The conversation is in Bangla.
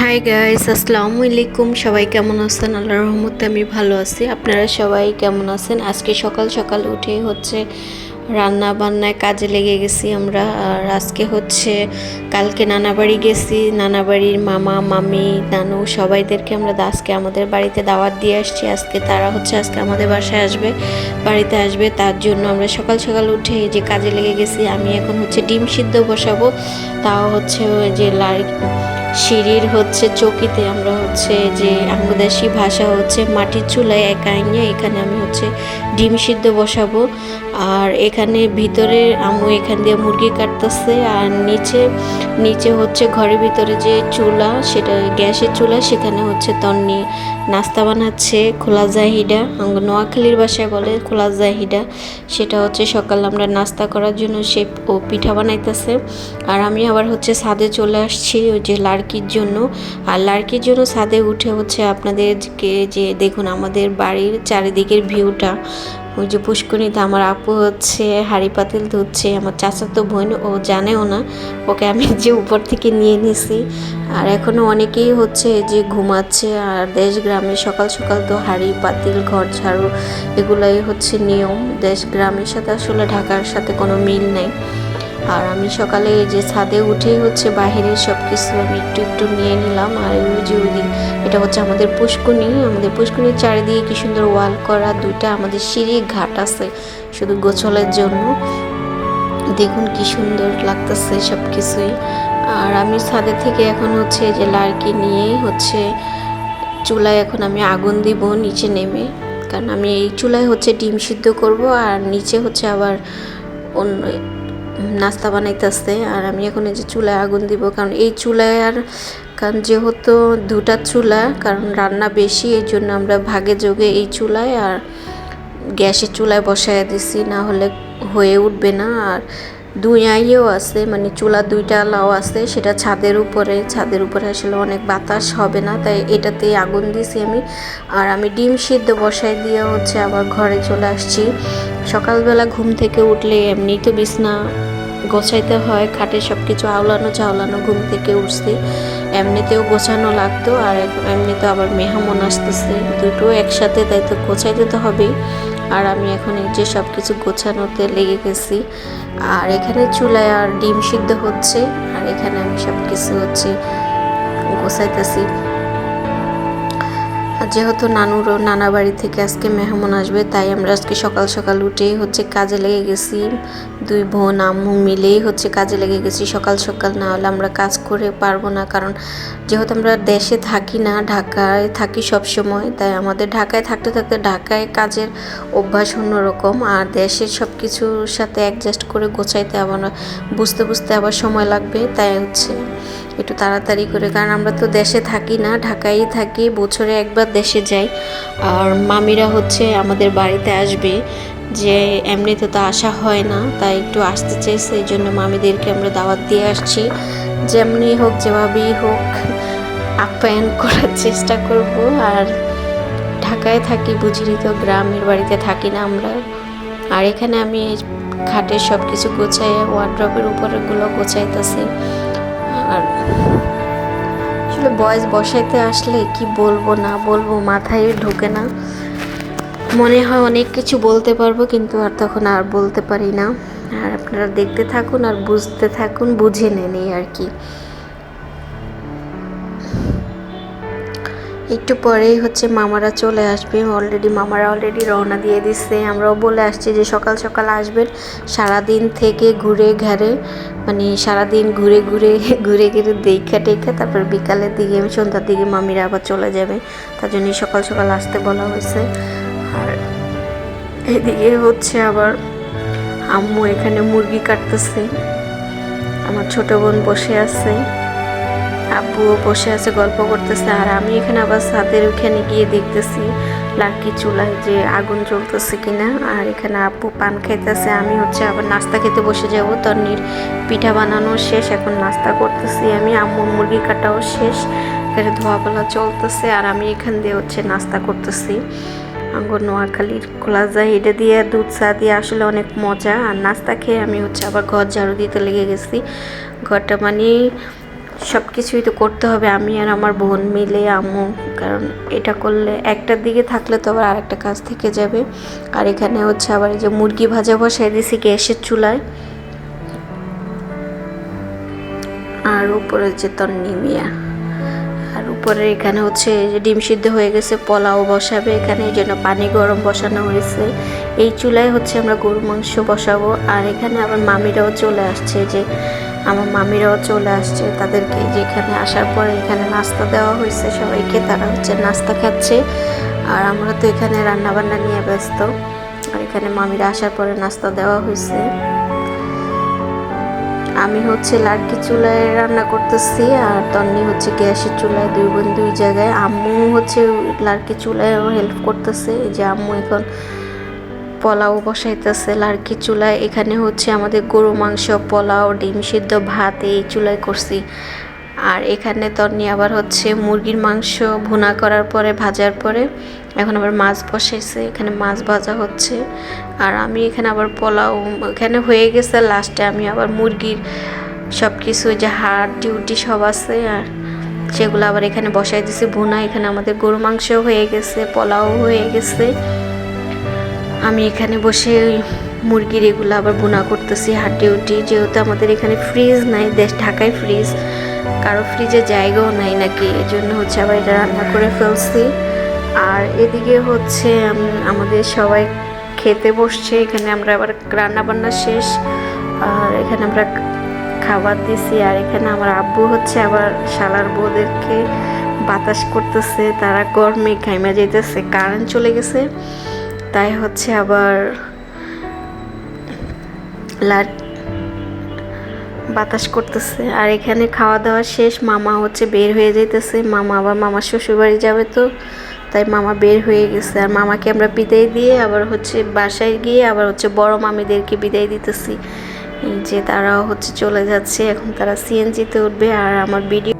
হাই গাইস আসসালামু আলাইকুম সবাই কেমন আছেন? আল্লাহর রহমতে আমি ভালো আছি। আপনারা সবাই কেমন আছেন? আজকে সকাল সকাল উঠে হচ্ছে রান্না বান্নায় কাজে লেগে গেছি আমরা। আর আজকে হচ্ছে কালকে নানা বাড়ি গেছি। নানা বাড়ির মামা, মামি, নানু সবাইদেরকে আমরা আজকে আমাদের বাড়িতে দাওয়াত দিয়ে আসছি। আজকে তারা হচ্ছে আজকে আমাদের বাসায় আসবে, বাড়িতে আসবে। তার জন্য আমরা সকাল সকাল উঠে যে কাজে লেগে গেছি, আমি এখন হচ্ছে ডিম সিদ্ধ বসাবো। তাও হচ্ছে যে লাড়ি সিঁড়ির হচ্ছে চকিতে, আমরা হচ্ছে যে আঙ্গদাসী ভাষা হচ্ছে মাটির চুলায় একা আইনে এখানে আমি হচ্ছে ডিম সিদ্ধ বসাবো। আর এখানে ভিতরে আমু এখান দিয়ে মুরগি কাটতেছে, আর নিচে নিচে হচ্ছে ঘরের ভিতরে যে চুলা, সেটা গ্যাসের চুলা, সেখানে হচ্ছে তন্নি নাস্তা বানাচ্ছে, খোলা জাহিডা নোয়াখালীর ভাষায় বলে খোলা জাহিডা, সেটা হচ্ছে সকাল আমরা নাস্তা করার জন্য সে ও পিঠা বানাইতেছে। আর আমি আবার হচ্ছে ছাদে চলে আসছি ওই যে লাড়কির জন্য। আর লাড়কির জন্য ছাদে উঠে হচ্ছে আপনাদেরকে যে দেখুন আমাদের বাড়ির চারিদিকের ভিউটা ওই যে পুষ্করিতে আমার আপু হচ্ছে হাড়ি পাতিল ধুচ্ছে, আমার চাচাতো বোন, ও জানেও না। ওকে আমি যে উপর থেকে নিয়ে নিছি। আর এখনও অনেকেই হচ্ছে যে ঘুমাচ্ছে, আর দেশ গ্রামে সকাল সকাল তো হাড়ি পাতিল, ঘর ঝাড়ু এগুলোই হচ্ছে নিয়ম। দেশ গ্রামের সাথে আসলে ঢাকার সাথে কোনো মিল নেই। আর আমি সকালে যে ছাদে উঠেই হচ্ছে বাহিরের সব কিছু আমি একটু একটু নিয়ে নিলাম। আর যে ওই এটা হচ্ছে আমাদের পুষ্কুনি আমাদের পুষ্কুনির চারিদিকে কি সুন্দর ওয়াল করা, দুইটা আমাদের সিঁড়ি ঘাট আছে শুধু গোছলের জন্য। দেখুন কি সুন্দর লাগতেছে সব কিছুই আর আমি ছাদে থেকে এখন হচ্ছে যে লাড়কি নিয়ে হচ্ছে চুলায় এখন আমি আগুন দিব নিচে নেমে। কারণ আমি এই চুলায় হচ্ছে ডিম সিদ্ধ করব আর নিচে হচ্ছে আবার অন্য নাস্তা বানাইতেছে, আর আমি এখন এই যে চুলায় আগুন দিব, কারণ এই চুলায় আর, কারণ যেহেতু দুটা চুলা, কারণ রান্না বেশি, এই জন্য আমরা ভাগে যোগে এই চুলায় আর গ্যাসের চুলায় বসায় দিছি, না হলে হয়ে উঠবে না। আর দুই আইও আছে মানে চুলা দুইটা লাও আছে, সেটা ছাদের উপরে ছাদের উপরে আসলে অনেক বাতাস হবে না, তাই এটাতেই আগুন দিছি আমি। আর আমি ডিম সিদ্ধ বসাই দিয়ে হচ্ছে আবার ঘরে চলে আসছি। সকালবেলা ঘুম থেকে উঠলে এমনি তো বিছনা গোছাইতে হয়, খাটে সব কিছু আওলানো চাওলানো ঘুম থেকে উঠছি। এমনিতেও গোছানো লাগতো আর এমনিতে আবার মেহমান আসতেছে। দুটো একসাথে, তাই তো গোছাইতে তো হবেই। আর আমি এখন এই যে সব কিছু গোছানোতে লেগে গেছি। আর এখানে চুলায় আর ডিম সিদ্ধ হচ্ছে। আর এখানে আমি সব কিছু হচ্ছে গোছাইতেছি। আর যেহেতু নানুরও নানা বাড়ি থেকে আজকে মেহমান আসবে, তাই আমরা আজকে সকাল সকাল উঠেই হচ্ছে কাজে লেগে গেছি। দুই বোন, আম্মু মিলেই হচ্ছে কাজে লেগে গেছি। সকাল সকাল না হলে আমরা কাজ করে পারব না, কারণ যেহেতু আমরা দেশে থাকি না, ঢাকায় থাকি সব সময়, তাই আমাদের ঢাকায় থাকতে থাকতে ঢাকায় কাজের অভ্যাস অন্যরকম। আর দেশের সব কিছুর সাথে অ্যাডজাস্ট করে গোছাইতে আবার বুঝতে বুঝতে আবার সময় লাগবে, তাই হচ্ছে। একটু তাড়াতাড়ি করে, কারণ আমরা তো দেশে থাকি না ঢাকায় থাকি, বছরে একবার দেশে যাই। আর মামিরা হচ্ছে আমাদের বাড়িতে আসবে, যে এমনিতে তো আসা হয় না, তাই একটু আসতে চেয়েছে এই জন্য মামিদেরকে আমরা দাওয়াত দিয়ে আসছি। যেমনি হোক, যেভাবেই হোক, আপ্যায়ন করার চেষ্টা করব। আর ঢাকায় থাকি, বুঝিনি তো গ্রামের বাড়িতে থাকি না আমরা। আর এখানে আমি খাটের সব কিছু গোছাই ওয়ার্ড্রপের উপরেগুলো গোছাইতেছি। আর আসলে বয়স বসাইতে আসলে কি বলব, না বলব মাথায় ঢোকে না। মনে হয় অনেক কিছু বলতে পারব কিন্তু আর তখন আর বলতে পারি না। আর আপনারা দেখতে থাকুন আর বুঝতে থাকুন, বুঝে নেন এই আর কি। একটু পরেই হচ্ছে মামারা চলে আসবে। অলরেডি মামারা অলরেডি রওনা দিয়ে দিচ্ছে। আমরাও বলে আসছি যে সকাল সকাল আসবেন। সারাদিন থেকে ঘুরে ঘাড়ে মানে সারাদিন ঘুরে ঘুরে ঘুরে ঘুরে দেখা টেখা, তারপর বিকালের দিকে, সন্ধ্যার দিকে মামিরা আবার চলে যাবে। তার জন্যই সকাল সকাল আসতে বলা হয়েছে। আর এদিকে হচ্ছে আবার আম্মু এখানে মুরগি কাটতেছে। আমার ছোট বোন বসে আছে। আব্বুও বসে আছে, গল্প করতেছে, আর আমি এখানে আবার ছাদের ওখানে গিয়ে দেখতেছি লাকি চুলায় যে আগুন জ্বলতেছে কিনা। আর এখানে আব্বু পান খাইতেছে, আমি হচ্ছে আবার নাস্তা খেতে বসে যাব। তন্নির পিঠা বানানো শেষ, এখন নাস্তা করতেছি আমি, আম্মুর মুরগি কাটাও শেষ। এখানে ধোয়াপালা চলতেছে, আর আমি এখান দিয়ে হচ্ছে নাস্তা করতেছি। আঙ্গুর নোয়াখালীর খোলা যায় এটা দিয়ে দুধ চা দিয়ে আসলে অনেক মজা। আর নাস্তা খেয়ে আমি হচ্ছে আবার ঘর ঝাড়ু দিতে লেগে গেছি। ঘরটা মানে সব কিছুই তো করতে হবে, আমি আর আমার বোন মিলে, আম্মু। কারণ এটা করলে একটার দিকে থাকলে তো আবার আরেকটা কাজ থেকে যাবে। আর এখানে হচ্ছে আবার এই যে মুরগি ভাজা বসাই দিয়েছি গ্যাসের চুলায়। আর উপরে যে তন্নি নিমিয়া আর উপরে এখানে হচ্ছে যে ডিম সিদ্ধ হয়ে গেছে, পোলাও বসাবে এখানে, এই জন্য পানি গরম বসানো হয়েছে। এই চুলায় হচ্ছে আমরা গরু মাংস বসাবো। আর এখানে আবার মামিরাও চলে আসছে যে আমার মামিরাও চলে আসছে তাদেরকে যেখানে আসার পরে এখানে নাস্তা দেওয়া হয়েছে সবাইকে, তারা হচ্ছে নাস্তা খাচ্ছে। আর আমরা তো এখানে রান্না বান্না নিয়ে ব্যস্ত। আর এখানে মামিরা আসার পরে নাস্তা দেওয়া হয়েছে। আমি হচ্ছে লাড়কি চুলায় রান্না করতেছি আর তন্নি হচ্ছে গ্যাসের চুলায় দুই বোন দুই জায়গায়। আম্মু হচ্ছে লাড়কি চুলায় হেল্প করতেছে। যে আম্মু এখন পোলাও বসাইতেছে লাড়কি চুলায়। এখানে হচ্ছে আমাদের গরু মাংস, পোলাও, ডিম সিদ্ধ ভাত, এই চুলায় করছি। আর এখানে তন্নি আবার হচ্ছে মুরগির মাংস ভুনা করার পরে, ভাজার পরে। এখন আবার মাছ বসাইছে, এখানে মাছ ভাজা হচ্ছে। আর আমি এখানে আবার পোলাও, এখানে হয়ে গেছে লাস্টে আমি আবার মুরগির সব কিছু যে হাড়, ডিউটি সব আছে, আর সেগুলো আবার এখানে বসাই দিছি, ভুনা। এখানে আমাদের গরু মাংস হয়ে গেছে, পোলাও হয়ে গেছে। আমি এখানে বসে মুরগির এগুলো আবার বোনা করতেছি হাড্ডি উটি। যেহেতু আমাদের এখানে ফ্রিজ নাই, দেশ ঢাকায় ফ্রিজ কারও ফ্রিজে জায়গাও নাই নাকি এই জন্য হচ্ছে আবার এটা রান্না করে ফেলছি। আর এদিকে হচ্ছে আমাদের সবাই খেতে বসছে, এখানে আমরা আবার রান্না বান্না শেষ। আর এখানে আমরা খাবার দিছি, আর এখানে আমার আব্বু হচ্ছে আবার শালার বউদেরকে বাতাস করতেছে, তারা গরমে ঘাইমা যাইতেছে কারেন্ট চলে গেছে। তাই হচ্ছে আবার লাট বাতাস করতেছে। আর এখানে খাওয়া দাওয়া শেষ, মামা হচ্ছে বের হয়ে যাইতেছে। মামা আবার মামার শ্বশুরবাড়ি যাবে তো, তাই মামা বের হয়ে গেছে। আর মামাকে আমরা বিদায় দিয়ে আবার হচ্ছে বাসায় গিয়ে আবার হচ্ছে বড় মামিদেরকে বিদায় দিতেছি। যে তারাও হচ্ছে চলে যাচ্ছে, এখন তারা সিএনজিতে উঠবে। আর আমার ভিডিও